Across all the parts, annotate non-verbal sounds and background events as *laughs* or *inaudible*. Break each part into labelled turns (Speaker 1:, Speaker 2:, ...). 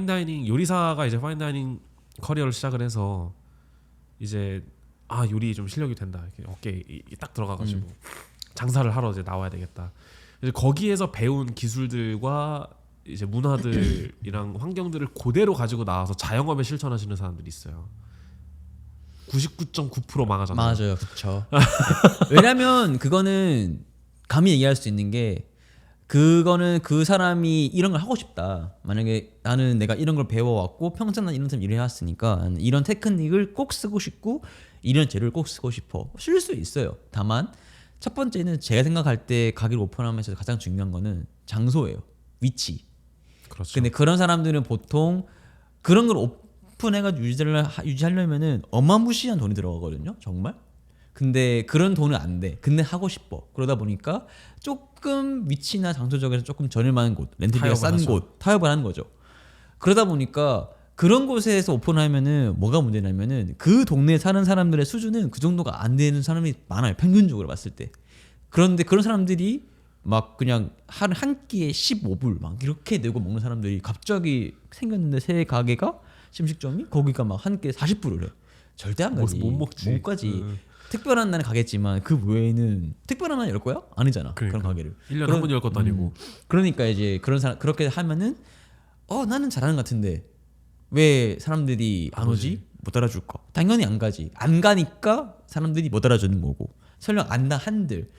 Speaker 1: 파인다이닝 요리사가 이제 파인다이닝 커리어를 시작을 해서 이제 아 요리 좀 실력이 된다 이렇게 어깨에 이- 이딱 들어가가지고
Speaker 2: 음.
Speaker 1: 장사를 하러 이제 나와야 되겠다. 이제 거기에서 배운 기술들과 이제 문화들이랑 *clears throat* 환경들을 그대로 가지고 나와서 자영업에 실천하시는 사람들이 있어요. 99.9% 망하잖아요.
Speaker 2: 맞아요, 그렇죠. 왜냐면 그거는 감히 얘기할 수 있는 게 그거는 그 사람이 이런 걸 하고 싶다. 만약에 나는 내가 이런 걸 배워왔고 평생 난 이런 점 일을 해왔으니까 이런 테크닉을 꼭 쓰고 싶고 이런 재료를 꼭 쓰고 싶어. 쓸 수 있어요. 다만 첫 번째는 제가 생각할 때 가게를 오픈하면서 가장 중요한 거는 장소예요. 위치.
Speaker 1: 그렇죠.
Speaker 2: 근데 그런 사람들은 보통 그런 걸 오픈해가지고 유지를 하- 유지하려면은 어마무시한 돈이 들어가거든요, 정말. 근데 그런 돈은 안 돼. 근데 하고 싶어. 그러다 보니까 조금 위치나 장소적에서 조금 저렴한 곳, 렌트비가 싼
Speaker 1: 하죠.
Speaker 2: 곳, 타협을 하는 거죠. 그러다 보니까 그런 곳에서 오픈하면은 뭐가 문제냐면은 그 동네에 사는 사람들의 수준은 그 정도가 안 되는 사람이 많아요. 평균적으로 봤을 때. 그런데 그런 사람들이 막 그냥 한 한 끼에 15불 막 이렇게 내고 먹는 사람들이 갑자기 생겼는데 새 가게가 심식점이 거기가 막 한 끼에 40불을 해. 절대 안 가지.
Speaker 1: 못 먹지.
Speaker 2: 못 가지.
Speaker 1: 음.
Speaker 2: 특별한 날은 가겠지만 그 외에는 특별한 날 열 거야? 아니잖아. 그
Speaker 1: 그러니까.
Speaker 2: 런 가게를.
Speaker 1: 1년에
Speaker 2: 그런-
Speaker 1: 한번 열 것도 아니고.
Speaker 2: 그러니까 이제 그런 사람 그렇게 하면은 어 나는 잘하는 것 같은데 왜 사람들이 안 오지? 못 알아줄까? 당연히 안 가지. 안 가니까 사람들이 못 알아주는 거고. 설령 안다 한들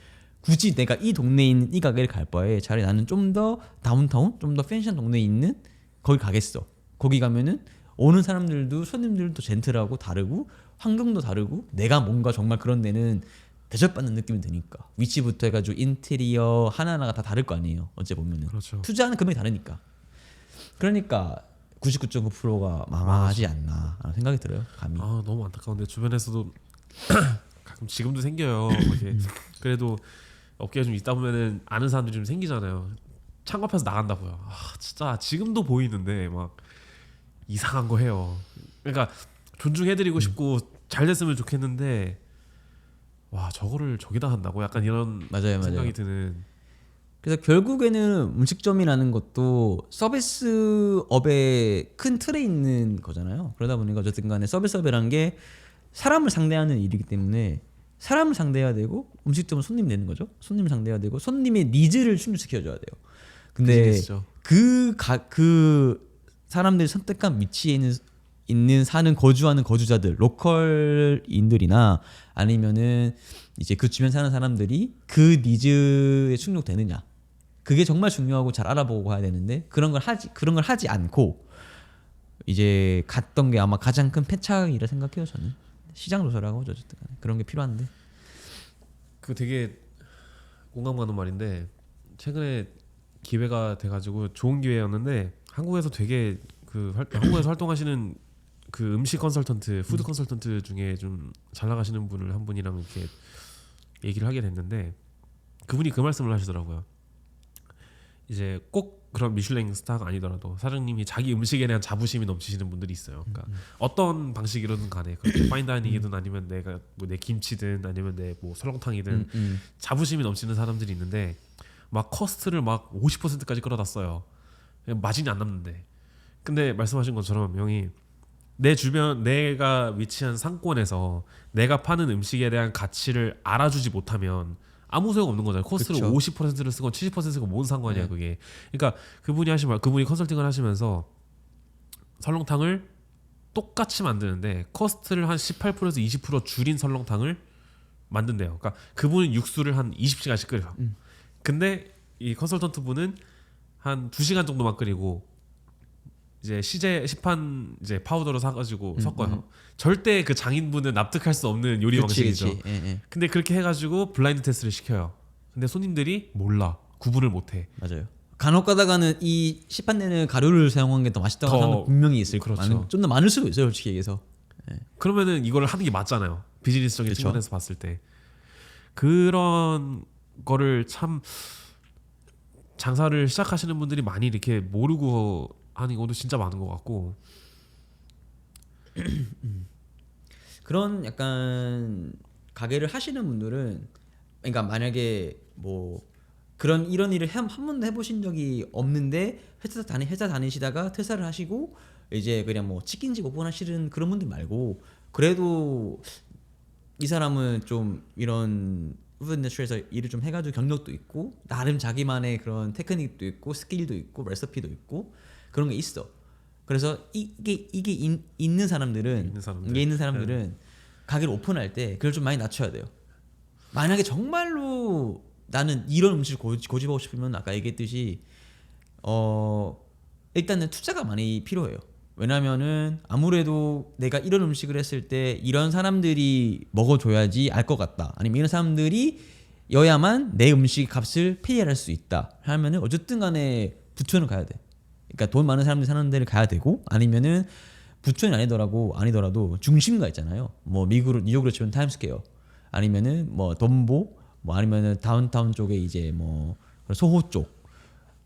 Speaker 2: 굳이 내가 이 동네에 있는 이 가게를 갈 바에 차라리 나는 좀 더 다운타운, 좀 더 팬시한 동네에 있는 거기 가겠어. 거기 가면은 오는 사람들도 손님들도 젠틀하고 다르고 환경도 다르고 내가 뭔가 정말 그런 데는 대접받는 느낌이 드니까 위치부터 해가지고 인테리어 하나하나가 다 다를 거 아니에요 어째 보면은
Speaker 1: 그렇죠.
Speaker 2: 투자하는 금액이 다르니까 그러니까 99.9%가 망하지 않나 생각이 들어요 감히
Speaker 1: 아 너무 안타까운데 주변에서도 *coughs* 가끔 지금도 생겨요. 이렇게 *coughs* 그래도 업계에 좀 있다 보면은 아는 사람들이 좀 생기잖아요. 창업해서 나간다고요. 아 진짜 지금도 보이는데 막 이상한 거 해요. 그러니까 존중해드리고 싶고 잘 됐으면 좋겠는데 와 저거를 저기다 한다고 약간 이런
Speaker 2: 맞아요 맞아요
Speaker 1: 생각이 드는
Speaker 2: 그래서 결국에는 음식점이라는 것도 서비스업의 큰 틀에 있는 거잖아요. 그러다 보니까 어쨌든 간에 서비스업이라는 게 사람을 상대하는 일이기 때문에 사람을 상대해야 되고 음식점은 손님 내는 거죠. 손님을 상대해야 되고 손님의 니즈를 충족시켜 줘야 돼요. 근데. 그가그 사람들이 선택한 위치에 있는 있는 사는 거주하는 거주자들 로컬인들이나 아니면은 이제 그 주변 사는 사람들이 그 니즈에 충족되느냐. 그게 정말 중요하고 잘 알아보고 가야 되는데 그런 걸 하지 그런 걸 하지 않고 이제 갔던 게 아마 가장 큰 패착이라 생각해요 저는. 시장 조사라고 하죠 어쨌든. 그런 게 필요한데.
Speaker 1: 그 되게 공감 가는 말인데 최근에 기회가 돼가지고 좋은 기회였는데 한국에서 되게 그 활, 한국에서 *clears throat* 활동하시는 그 음식 컨설턴트, 푸드 컨설턴트 중에 좀 잘 나가시는 분을 한 분이랑 이렇게 얘기를 하게 됐는데 그분이 그 말씀을 하시더라고요. 이제 꼭 그런 미슐랭 스타가 아니더라도 사장님이 자기 음식에 대한 자부심이 넘치시는 분들이 있어요. 그러니까 어떤 방식이로든 간에 그렇게 *coughs* 파인다이닝이든 아니면 내가 뭐 내 김치든 아니면 내 뭐 설렁탕이든
Speaker 2: 음, 음.
Speaker 1: 자부심이 넘치는 사람들이 있는데 막 커스트를 막 50%까지 끌어다 써요. 마진이 안 남는데. 근데 말씀하신 것처럼 형이 내 주변 내가 위치한 상권에서 내가 파는 음식에 대한 가치를 알아주지 못하면 아무 소용 없는 거잖아요. 코스트를
Speaker 2: 그쵸.
Speaker 1: 50%를 쓰건 70% 쓰건 뭔 상관이야
Speaker 2: 네.
Speaker 1: 그게. 그러니까 그분이 하신 말, 그분이 컨설팅을 하시면서 설렁탕을 똑같이 만드는데 커스트를 한 18%에서 20% 줄인 설렁탕을 만든대요. 그러니까 그분은 육수를 한 20시간씩 끓여요. 근데 이 컨설턴트 분은 한 2시간 정도만 끓이고 이제 시제 시판 이제 파우더로 사가지고 섞어요. 절대 그 장인분은 납득할 수 없는 요리
Speaker 2: 그치,
Speaker 1: 방식이죠.
Speaker 2: 그치. 예, 예.
Speaker 1: 근데 그렇게 해가지고 블라인드 테스트를 시켜요. 근데 손님들이 몰라 구분을 못해.
Speaker 2: 맞아요. 간혹 가다가는 이 시판 내는 가루를 사용한 게 더 맛있다고
Speaker 1: 더-
Speaker 2: 하는 분명히 있을 거예요.
Speaker 1: 그렇죠.
Speaker 2: 좀더 많을 수도 있어요, 솔직히 얘기해서.
Speaker 1: 그러면은 이거를 하는 게 맞잖아요. 비즈니스적인
Speaker 2: 그쵸.
Speaker 1: 측면에서 봤을 때 그런 거를 참 장사를 시작하시는 분들이 많이 이렇게 모르고 하는 경우도 진짜 많은 것 같고. *clears throat*
Speaker 2: 그런 약간 가게를 하시는 분들은 그러니까 만약에 뭐 그런 이런 일을 한, 한 번도 해보신 적이 없는데 회사 다니 회사 다니시다가 퇴사를 하시고 이제 그냥 뭐 치킨집 오픈하시는 그런 분들 말고 그래도 이 사람은 좀 이런 푸드 인더스트리에서 일을 좀 해가지고 경력도 있고 나름 자기만의 그런 테크닉도 있고 스킬도 있고 레시피도 있고 그런 게 있어. 그래서 이게 이게 인- 있는 사람들은
Speaker 1: 있는 사람들.
Speaker 2: 이게 있는 사람들은 가게를 오픈할 때 그걸 좀 많이 낮춰야 돼요. 만약에 정말로 나는 이런 음식을 고- 고집 하고 싶으면 아까 얘기했듯이 어 일단은 투자가 많이 필요해요. 왜냐면은 아무래도 내가 이런 음식을 했을 때 이런 사람들이 먹어줘야지 알 것 같다. 아니면 이런 사람들이 여야만 내 음식 값을 페이할 수 있다. 하면은 어쨌든 간에 부천을 가야 돼. 그러니까 돈 많은 사람들이 사는 데를 가야 되고 아니면은 부천이 아니더라고 아니더라도 중심가 있잖아요. 뭐 미국으로 뉴욕으로 치면 타임스퀘어 아니면은 뭐 덤보 뭐 아니면은 다운타운 쪽에 이제 뭐 소호 쪽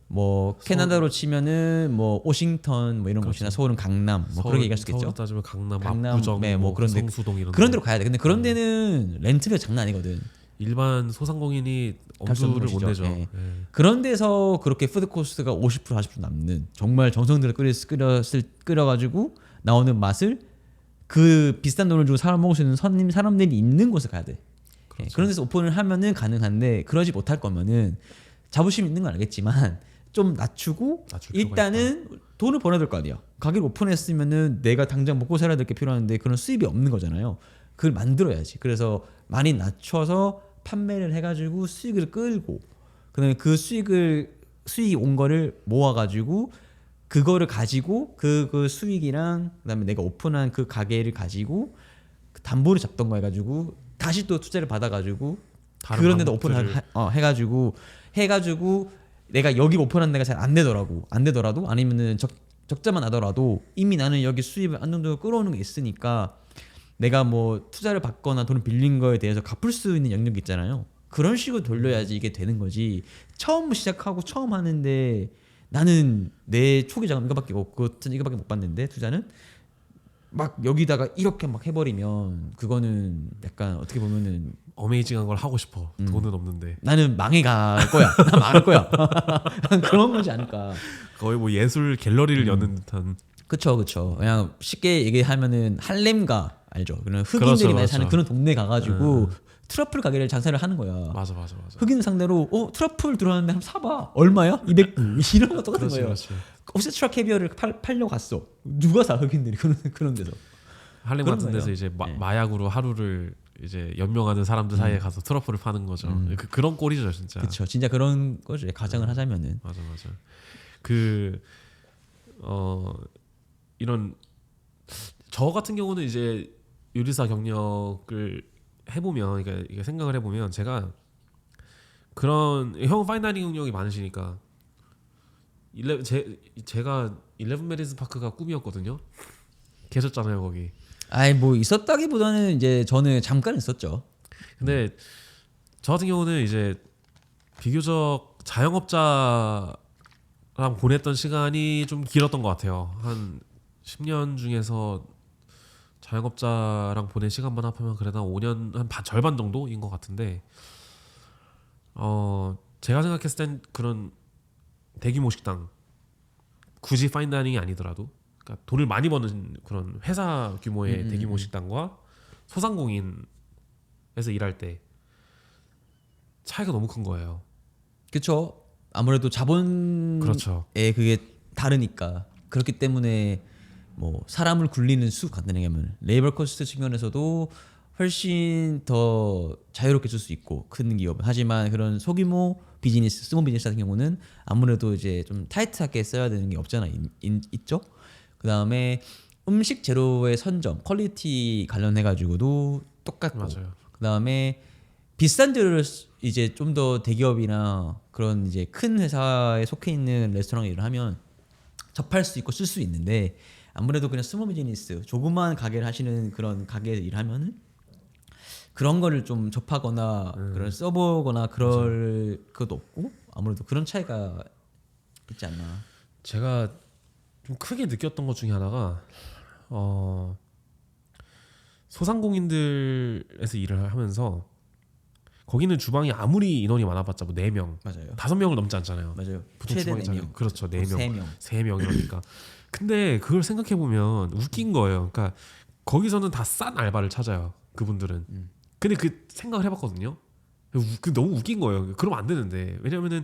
Speaker 2: 뭐 캐나다로 치면은 뭐 오싱턴 뭐 이런 곳이나 서울은 강남 뭐
Speaker 1: 서울-
Speaker 2: 그렇게 얘기할 수 있겠죠.
Speaker 1: 따지면 강남,
Speaker 2: 강남,
Speaker 1: 압구정,
Speaker 2: 네, 뭐 그런 데-
Speaker 1: 성수동 이런
Speaker 2: 그런
Speaker 1: 데.
Speaker 2: 데로 가야 돼. 근데 그런 데는 렌트가 장난 아니거든.
Speaker 1: 일반 소상공인이 엄두를 못. 내죠.
Speaker 2: 예.
Speaker 1: 예.
Speaker 2: 그런 데서 그렇게 푸드 코스트가 50% 40% 남는 정말 정성들을 끓여 끓였을 끓여가지고 나오는 맛을 그 비싼 돈을 주고 사 먹을 수 있는 손님 사람들이 있는 곳에 가야 돼. 예,
Speaker 1: 그렇죠.
Speaker 2: 그런 데서 오픈을 하면은 가능한데 그러지 못할 거면은 자부심 있는 건 알겠지만 좀 낮추고
Speaker 1: 낮출 필요가
Speaker 2: 일단은 돈을 벌어야 될 거 아니야. 가게를 오픈했으면은 내가 당장 먹고 살아야 될 게 필요한데 그런 수입이 없는 거잖아요. 그걸 만들어야지. 그래서 많이 낮춰서 판매를 해가지고 수익을 끌고 그다음에 그 수익을 수익이 온 거를 모아가지고 그거를 가지고 그, 그 수익이랑 그다음에 내가 오픈한 그 가게를 가지고 그 담보를 잡던가 해가지고 다시 또 투자를 받아가지고 그런 데도 오픈을 어, 해가지고 해가지고 내가 여기 오픈한 데가 잘 안 되더라고. 안 되더라도 아니면은 적, 적자만 나더라도 이미 나는 여기 수입을 정도 끌어오는 게 있으니까 내가 뭐 투자를 받거나 돈을 빌린 거에 대해서 갚을 수 있는 영역이 있잖아요 그런 식으로 돌려야지 이게 되는 거지 처음 시작하고 처음 하는데 나는 내 초기 자금 이거밖에 없고 이거밖에 못 받는데 투자는 막 여기다가 이렇게 막 해버리면 그거는 약간 어떻게 보면은
Speaker 1: 어메이징한 걸 하고 싶어.
Speaker 2: 음.
Speaker 1: 돈은 없는데
Speaker 2: 나는 망해 갈 거야. 나 망할 거야. *laughs* 그런 거지 않을까.
Speaker 1: 거의 뭐 예술 갤러리를
Speaker 2: 음.
Speaker 1: 여는 듯한
Speaker 2: 그쵸, 그쵸. 그냥 쉽게 얘기하면은 할렘가 알죠. 그런 흑인들이
Speaker 1: 그렇죠,
Speaker 2: 많이
Speaker 1: 그렇죠.
Speaker 2: 사는 그런 동네 가가지고 트러플 가게를 장사를 하는 거야.
Speaker 1: 맞아 맞아 맞아.
Speaker 2: 흑인 상대로 어 트러플 들어왔는데 한번 사봐. 얼마야? 200불 *laughs* 이런 거 똑같은
Speaker 1: 그렇지
Speaker 2: 거예요.
Speaker 1: 그렇지.
Speaker 2: 오세트라 캐비어를 팔, 팔려 갔어. 누가 사 흑인들이 그런 그런 데서.
Speaker 1: 할렘 같은 데서. 이제 마,
Speaker 2: 네.
Speaker 1: 마약으로 하루를 이제 연명하는 사람들 사이에 가서 트러플을 파는 거죠. 그, 그런 꼴이죠 진짜.
Speaker 2: 음. 그쵸. 진짜 그런 거죠. 가정을 하자면은.
Speaker 1: 맞아 맞아. 그 어 이런 저 같은 경우는 이제 요리사 경력을 해보면 그러니까 생각을 해보면 제가 그런 형 파인다이닝 경력이 많으시니까 일레 제 제가 일레븐 메리스 파크가 꿈이었거든요. 계셨잖아요 거기.
Speaker 2: 아이 뭐 있었다기보다는 이제 저는 잠깐 있었죠.
Speaker 1: 근데 저 같은 경우는 이제 비교적 자영업자랑 보냈던 시간이 좀 길었던 것 같아요. 한 10년 중에서 자영업자랑 보낸 시간만 합하면 그래도 한 5년 한 반, 절반 정도인 것 같은데 어 제가 생각했을 땐 그런 대규모 식당 굳이 파인다이닝이 아니더라도 그러니까 돈을 많이 버는 그런 회사 규모의
Speaker 2: 음, 음,
Speaker 1: 대규모
Speaker 2: 음.
Speaker 1: 식당과 소상공인에서 일할 때 차이가 너무 큰 거예요.
Speaker 2: 그쵸. 아무래도 자본의
Speaker 1: 그렇죠.
Speaker 2: 그게 다르니까 그렇기 때문에 뭐 사람을 굴리는 수 간단하게 하면 레이버 코스트 측면에서도 훨씬 더 자유롭게 쓸 수 있고 큰 기업 하지만 그런 소규모 비즈니스 스몰 비즈니스 같은 경우는 아무래도 이제 좀 타이트하게 써야 되는 게 없잖아. 있, 있- 있죠? 그 다음에 음식 재료의 선점 퀄리티 관련해 가지고도 똑같고. 그 다음에 비싼 재료를 쓰- 이제 좀 더 대기업이나 그런 이제 큰 회사에 속해 있는 레스토랑 일을 하면 접할 수 있고 쓸 수 있는데 아무래도 그냥 스몰 비즈니스 조그만 가게를 하시는 그런 가게에서 일하면은 그런 거를 좀 접하거나 그런 써보거나 그럴 것도 없고 아무래도 그런 차이가 있지 않나.
Speaker 1: 제가 좀 크게 느꼈던 것 중에 하나가 어 소상공인들에서 일을 하면서 거기는 주방이 아무리 인원이 많아봤자 뭐 4명,
Speaker 2: 맞아요.
Speaker 1: 5명을 넘지 않잖아요.
Speaker 2: 맞아요.
Speaker 1: 보통
Speaker 2: 최대
Speaker 1: 주방이
Speaker 2: 4명.
Speaker 1: 잘- 그렇죠. 4명.
Speaker 2: 3명.
Speaker 1: 세명 이러니까. 근데 그걸 생각해 보면 웃긴 거예요. 그러니까 거기서는 다 싼 알바를 찾아요. 그분들은.
Speaker 2: 음.
Speaker 1: 근데 그 생각을 해봤거든요. 우- 그 너무 웃긴 거예요. 그러면 안 되는데 왜냐면은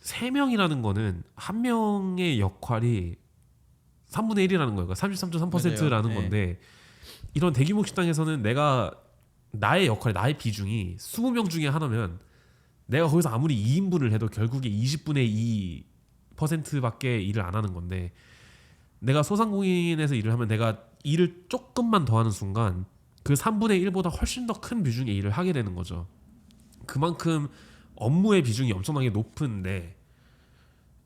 Speaker 1: 세 명이라는 거는 한 명의 역할이 3분의 1이라는 거예요. 그러니까 33.3%라는
Speaker 2: 맞아요. 네.
Speaker 1: 건데 이런 대규모 식당에서는 내가 나의 역할, 나의 비중이 20명 중에 하나면 내가 거기서 아무리 2인분을 해도 결국에 20분의 2 퍼센트밖에 일을 안 하는 건데 내가 소상공인에서 일을 하면 내가 일을 조금만 더 하는 순간 그 3분의 1보다 훨씬 더 큰 비중의 일을 하게 되는 거죠. 그만큼 업무의 비중이 엄청나게 높은데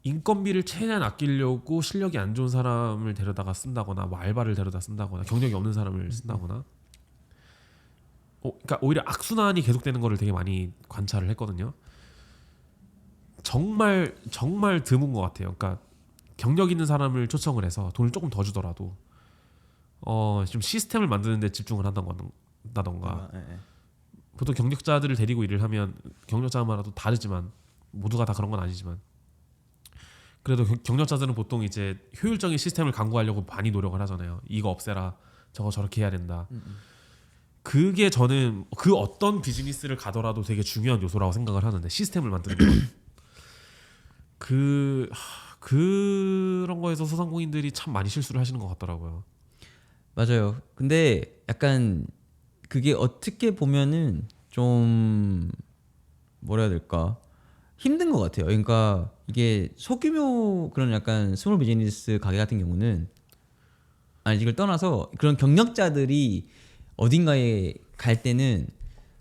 Speaker 1: 인건비를 최대한 아끼려고 실력이 안 좋은 사람을 데려다가 쓴다거나 뭐 알바를 데려다 쓴다거나 경력이 없는 사람을 쓴다거나 어, 그러니까 오히려 악순환이 계속되는 거를 되게 많이 관찰을 했거든요. 정말 정말 드문 것 같아요. 그러니까 경력 있는 사람을 초청을 해서 돈을 조금 더 주더라도 어좀 시스템을 만드는데 집중을 한다던가
Speaker 2: 아, 예, 예.
Speaker 1: 보통 경력자들을 데리고 일을 하면 경력자마다도 다르지만 모두가 다 그런 건 아니지만 그래도 경- 경력자들은 보통 이제 효율적인 시스템을 강구하려고 많이 노력을 하잖아요. 이거 없애라, 저거 저렇게 해야 된다. 그게 저는 그 어떤 비즈니스를 가더라도 되게 중요한 요소라고 생각을 하는데 시스템을 만드는 거. 그 하, 그런 거에서 소상공인들이 참 많이 실수를 하시는 것 같더라고요.
Speaker 2: 맞아요. 근데 약간 그게 어떻게 보면은 좀 뭐라 해야 될까 힘든 것 같아요. 그러니까 이게 소규모 그런 약간 스몰 비즈니스 가게 같은 경우는 아니 이걸 떠나서 그런 경력자들이 어딘가에 갈 때는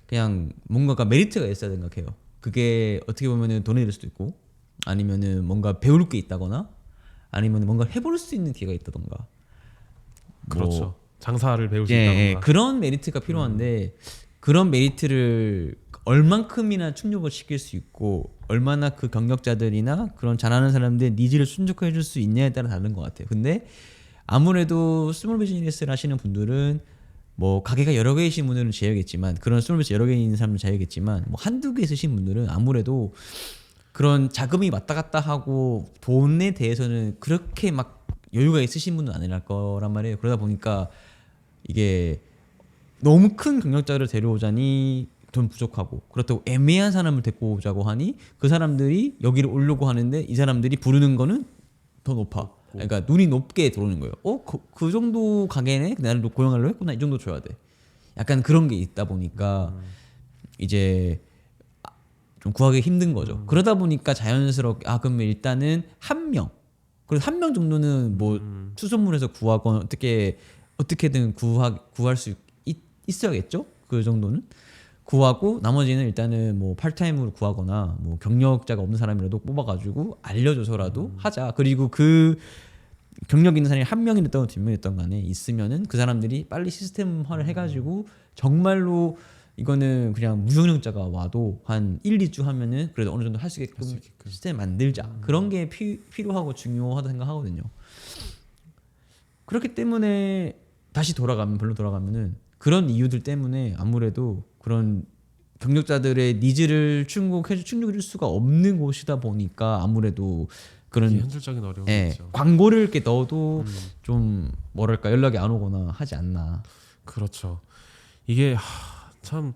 Speaker 2: 그냥 뭔가가 메리트가 있어야 생각해요. 그게 어떻게 보면은 돈이 될 수도 있고 아니면은 뭔가 배울 게 있다거나 아니면 뭔가 해볼 수 있는 기회가 있다던가
Speaker 1: 그렇죠.
Speaker 2: 뭐
Speaker 1: 장사를 배울 수
Speaker 2: 예,
Speaker 1: 있다던가.
Speaker 2: 예, 그런 메리트가 필요한데 그런 메리트를 얼만큼이나 충족을 시킬 수 있고 얼마나 그 경력자들이나 그런 잘하는 사람들의 니즈를 충족해 줄 수 있냐에 따라 다른 것 같아요. 근데 아무래도 스몰 비즈니스를 하시는 분들은 뭐 가게가 여러 개이신 분들은 제외겠지만 그런 스몰 비즈니스 여러 개 있는 사람은 제외겠지만 뭐 한두 개 있으신 분들은 아무래도 그런 자금이 왔다 갔다 하고 돈에 대해서는 그렇게 막 여유가 있으신 분은 아니랄 거란 말이에요. 그러다 보니까 이게 너무 큰 경력자를 데려오자니 돈 부족하고 그렇다고 애매한 사람을 데리고 오자고 하니 그 사람들이 여기를 오려고 하는데 이 사람들이 부르는 거는 더 높아. 그러니까 눈이 높게 들어오는 거예요. 어, 그, 그 정도 가게네? 나를 고용하려고 했구나. 이 정도 줘야 돼. 약간 그런 게 있다 보니까 이제 좀 구하기 힘든 거죠. 그러다 보니까 자연스럽게 아 그러면 일단은 한 명. 그래서 한 명 정도는 뭐 수소문해서 구하건 어떻게 어떻게든 구하 구할 수 있, 있어야겠죠. 그 정도는 구하고 나머지는 일단은 뭐 팔타임으로 구하거나 뭐 경력자가 없는 사람이라도 뽑아가지고 알려줘서라도 하자. 그리고 그 경력 있는 사람이 한 명이랬던 두 명이랬던 간에 있으면은 그 사람들이 빨리 시스템화를 해가지고 정말로 이거는 그냥 무경력자가 와도 한 1, 2주 하면은 그래도 어느 정도 할 수 있게끔 시스템 만들자. 그런 게 피, 필요하고 중요하다 생각하거든요. 그렇기 때문에 다시 돌아가면 별로 돌아가면은 그런 이유들 때문에 아무래도 그런 경력자들의 니즈를 충족해 충족해 줄 수가 없는 곳이다 보니까 아무래도 그런
Speaker 1: 현실적인 어려움이
Speaker 2: 예,
Speaker 1: 있죠.
Speaker 2: 광고를 이렇게 넣어도 좀 뭐랄까 연락이 안 오거나 하지 않나.
Speaker 1: 그렇죠. 이게 하, 참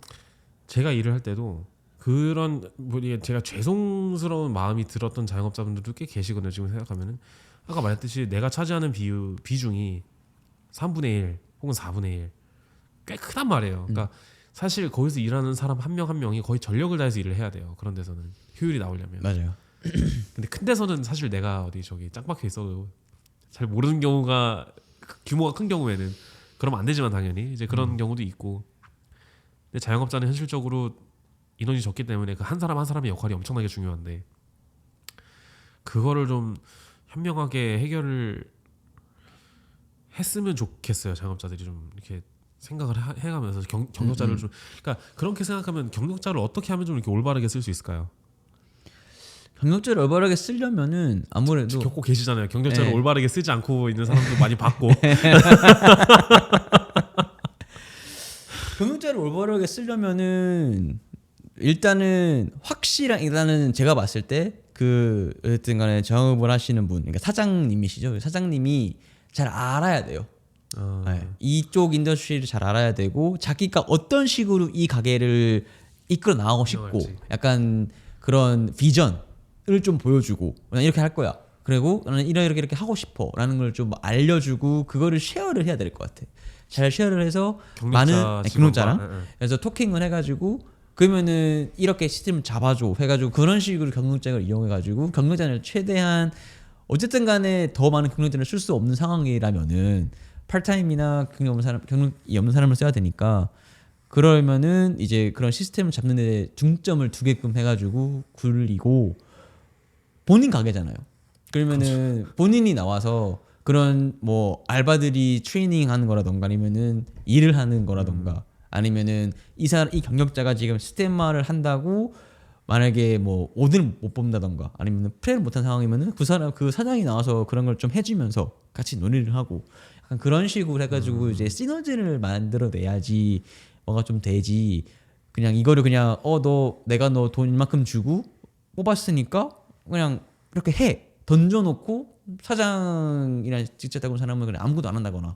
Speaker 1: 제가 일을 할 때도 그런 뭐 이게 제가 죄송스러운 마음이 들었던 자영업자분들도 꽤 계시거든요. 지금 생각하면은 아까 말했듯이 내가 차지하는 비유 비중이 3분의 1 혹은 4분의 1 꽤 크단 말이에요. 그러니까 사실 거기서 일하는 사람 한 명 한 명이 거의 전력을 다해서 일을 해야 돼요. 그런 데서는 효율이 나오려면.
Speaker 2: 맞아요. *clears throat*
Speaker 1: 근데 큰 데서는 사실 내가 어디 저기 짱 박혀 있어도 잘 모르는 경우가 규모가 큰 경우에는 그러면 안 되지만 당연히 이제 그런 경우도 있고 근데 자영업자는 현실적으로 인원이 적기 때문에 그 한 사람 한 사람의 역할이 엄청나게 중요한데 그거를 좀 현명하게 해결을 했으면 좋겠어요 자영업자들이 좀 이렇게 생각을 하- 해가면서 경, 경력자를 좀 그러니까 그렇게 생각하면 경력자를 어떻게 하면 좀 이렇게 올바르게 쓸 수 있을까요?
Speaker 2: 경력자를 올바르게 쓰려면은 아무래도
Speaker 1: 겪고 계시잖아요. 경력자를
Speaker 2: 네.
Speaker 1: 올바르게 쓰지 않고 있는 사람도 많이 봤고. *laughs* *laughs*
Speaker 2: 경력자를 올바르게 쓰려면은 일단은 확실한 일단은 제가 봤을 때그 어쨌든 간에 정업을 하시는 분 그러니까 사장님이시죠 사장님이 잘 알아야 돼요
Speaker 1: 어,
Speaker 2: 네. 이쪽 인더스트리를 잘 알아야 되고 자기가 어떤 식으로 이 가게를 이끌어 나가고 싶고
Speaker 1: 운영할지.
Speaker 2: 약간 그런 비전을 좀 보여주고 난 이렇게 할 거야. 그리고 나는 이렇게, 이렇게 하고 싶어라는 걸 좀 알려주고 그거를 쉐어를 해야 될 것 같아. 잘 쉐어를 해서
Speaker 1: 경력자
Speaker 2: 많은
Speaker 1: 직원과,
Speaker 2: 경력자랑
Speaker 1: 예, 예.
Speaker 2: 그래서 토킹을 해가지고 그러면은 이렇게 시스템을 잡아줘 해가지고 그런 식으로 경력자를 이용해가지고 경력자를 최대한 어쨌든 간에 더 많은 경력자를 쓸 수 없는 상황이라면은 팔타임이나 경력 없는 사람 경력이 없는 사람을 써야 되니까 그러면은 이제 그런 시스템을 잡는 데 중점을 두게끔 해가지고 굴리고 본인 가게잖아요. 그러면은 본인이 나와서 그런 뭐 알바들이 트레이닝 하는 거라던가 아니면은 일을 하는 거라던가 아니면은 이 사람 이 경력자가 지금 스테마를 한다고 만약에 뭐 오늘 못 뽑는다던가 아니면 프레를 못한 상황이면은 그 사람 그 사장이 나와서 그런 걸 좀 해주면서 같이 논의를 하고 약간 그런 식으로 해가지고 이제 시너지를 만들어내야지 뭐가 좀 되지. 그냥 이거를 그냥 어 너 내가 너 돈 이만큼 주고 뽑았으니까 그냥 이렇게 해. 던져놓고 사장이랑 직접 다군 사람은 그냥 아무것도 안 한다거나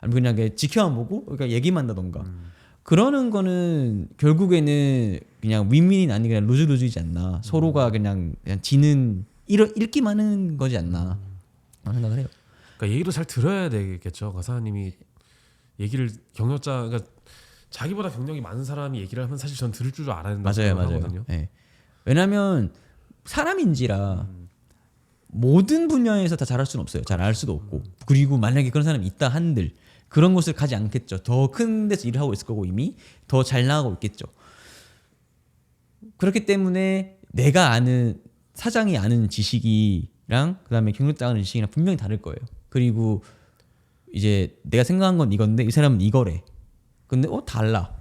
Speaker 2: 아니면 그냥 지켜만 보고 그러니까 얘기만 한다던가 그러는 거는 결국에는 그냥 윈윈이 아니 그냥 루즈 루즈이지 않나 서로가 그냥 그냥 지는 잃기만 하는 거지 않나 그런 생각을 해요.
Speaker 1: 그러니까 얘기를 잘 들어야 되겠죠. 가사님이 얘기를 경력자 그러니까 자기보다 경력이 많은 사람이 얘기를 하면 사실 전 들을 줄 알아야 된다고
Speaker 2: 맞아요, 맞아요.
Speaker 1: 생각하거든요.
Speaker 2: 예. 왜냐하면 사람인지라 모든 분야에서 다 잘할 수는 없어요. 잘 알 수도 없고 그리고 만약에 그런 사람이 있다 한들 그런 곳을 가지 않겠죠. 더 큰 데서 일을 하고 있을 거고 이미 더 잘 나가고 있겠죠. 그렇기 때문에 내가 아는 사장이 아는 지식이랑 그다음에 경력자 아는 지식이랑 분명히 다를 거예요. 그리고 이제 내가 생각한 건 이건데 이 사람은 이거래. 근데 어 달라.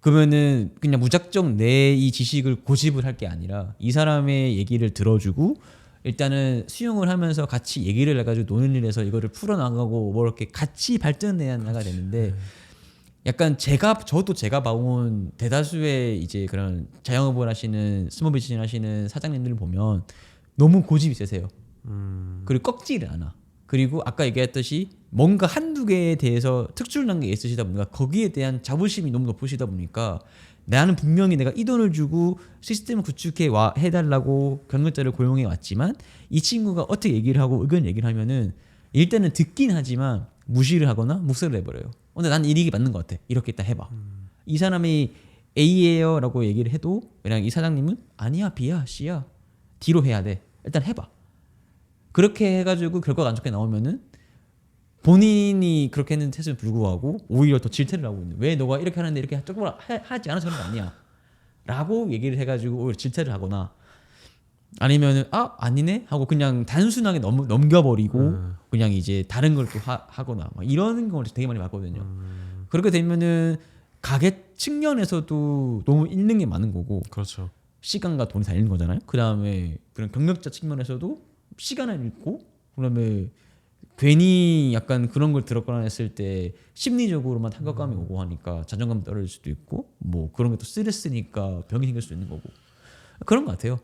Speaker 2: 그러면은 그냥 무작정 내 이 지식을 고집을 할 게 아니라 이 사람의 얘기를 들어주고 일단은 수용을 하면서 같이 얘기를 해가지고 논의를 해서 이거를 풀어나가고 뭐 이렇게 같이 발전해야 나가 되는데 약간 제가 저도 제가 봐온 대다수의 이제 그런 자영업을 하시는 스몰 비즈니스 하시는 사장님들 을 보면 너무 고집이 세세요. 그리고 꺾지를 않아. 그리고 아까 얘기했듯이 뭔가 한두 개에 대해서 특출난 게 있으시다 보니까 거기에 대한 자부심이 너무 높으시다 보니까 나는 분명히 내가 이 돈을 주고 시스템을 구축해 와 해달라고 경력자를 고용해 왔지만 이 친구가 어떻게 얘기를 하고 의견 얘기를 하면은 일단은 듣긴 하지만 무시를 하거나 묵살을 해버려요. 어, 근데 난 이게 맞는 것 같아. 이렇게 일단 해봐. 이 사람이 A예요라고 얘기를 해도 그냥 이 사장님은 아니야 B야 C야 D로 해야 돼. 일단 해봐. 그렇게 해가지고 결과가 안 좋게 나오면은 본인이 그렇게 했는 했음에 불구하고 오히려 더 질퇴를 하고 있는. 왜 너가 이렇게 하는데 이렇게 조금 하, 하지 않아서 그런 거 아니야? 라고 얘기를 해가지고 오히려 질퇴를 하거나 아니면은 아 아니네? 하고 그냥 단순하게 넘, 넘겨버리고 그냥 이제 다른 걸 또 하거나 막 이런 걸 되게 많이 봤거든요. 그렇게 되면은 가게 측면에서도 너무 잃는 게 많은 거고
Speaker 1: 그렇죠.
Speaker 2: 시간과 돈이 다 잃는 거잖아요. 그 다음에 그런 경력자 측면에서도 시간을 잃고 그다음에 괜히 약간 그런 걸 들었거나 했을 때 심리적으로만 타격감이 오고 하니까 자존감 떨어질 수도 있고 뭐 그런 것도 스트레스니까 병이 생길 수도 있는 거고 그런 것 같아요.